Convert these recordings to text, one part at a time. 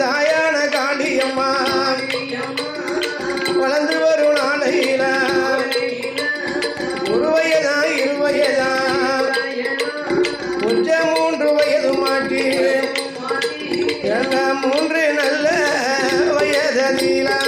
தாயான காண்டியம்மா வளர்ந்து வரும் நாளையில ஒரு வயதா இரு மூன்று வயது மாட்டி. மூன்று நல்ல வயதலீலா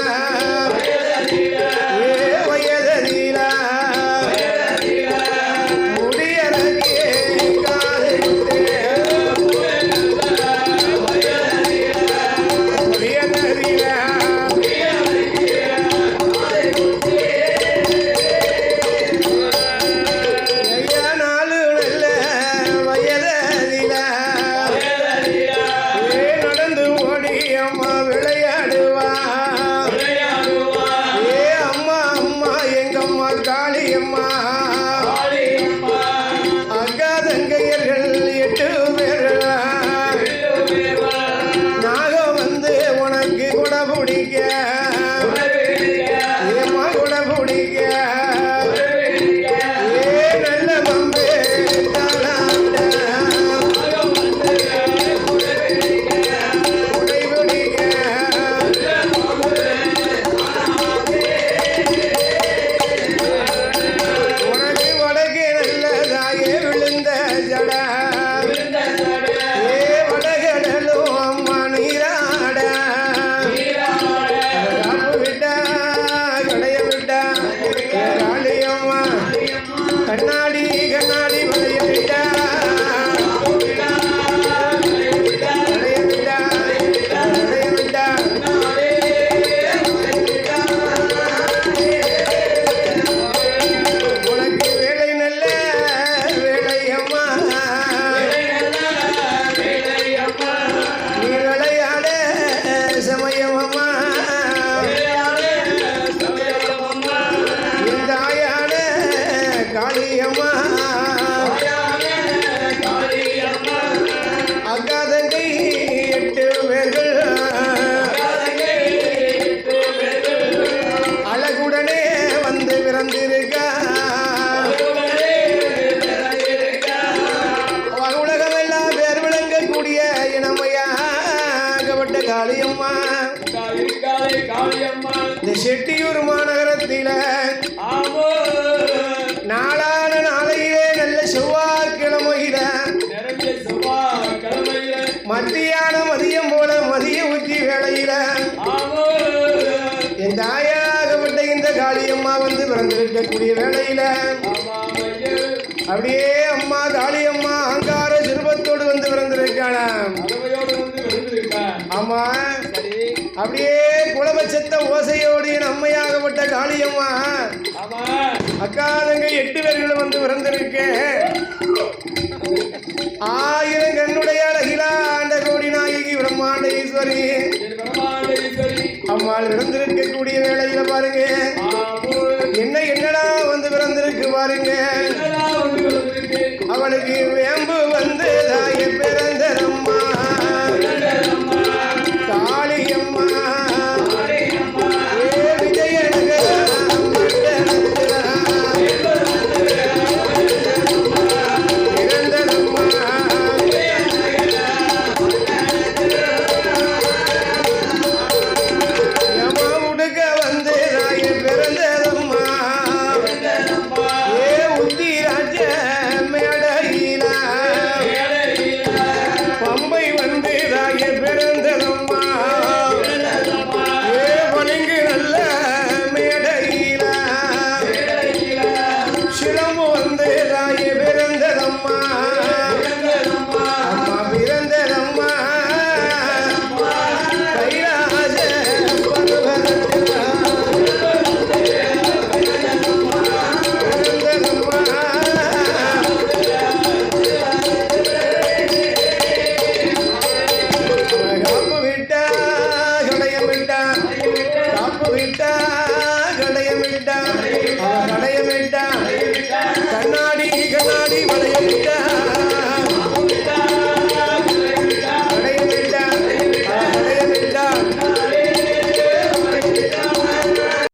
இனமையாகப்பட்ட காளியம்மா. இந்த செட்டியூர் மாநகரத்தில நாளான நாளையிலே நல்ல செவ்வாய்க்கிழமையில மத்தியான மதியம் போல மதிய உச்சி வேளையில என் தாயாகப்பட்ட இந்த காளியம்மா வந்து பிறந்திருக்கக்கூடிய வேளையில. அப்படியே அம்மா காளியம்மா அங்கா ஆமா. அப்படியே குலபட்சத்த ஓசையோடு அம்மையாகப்பட்ட காளியம்மா. அக்காதங்க எட்டு பேர்கள் வந்து பிறந்திருக்கேன் ஆயிரம் கண்ணுடைய அழகிலாண்ட கோடி நாயகி பிரம்மாண்ட ஈஸ்வரி அம்மாள் பிறந்திருக்கக்கூடிய வேளையில பாருங்க. என்ன என்னடா வந்து பிறந்திருக்கு பாருங்க. அவளுக்கு வேம்பு வந்து தாய பிறந்ததம்மா காப்பு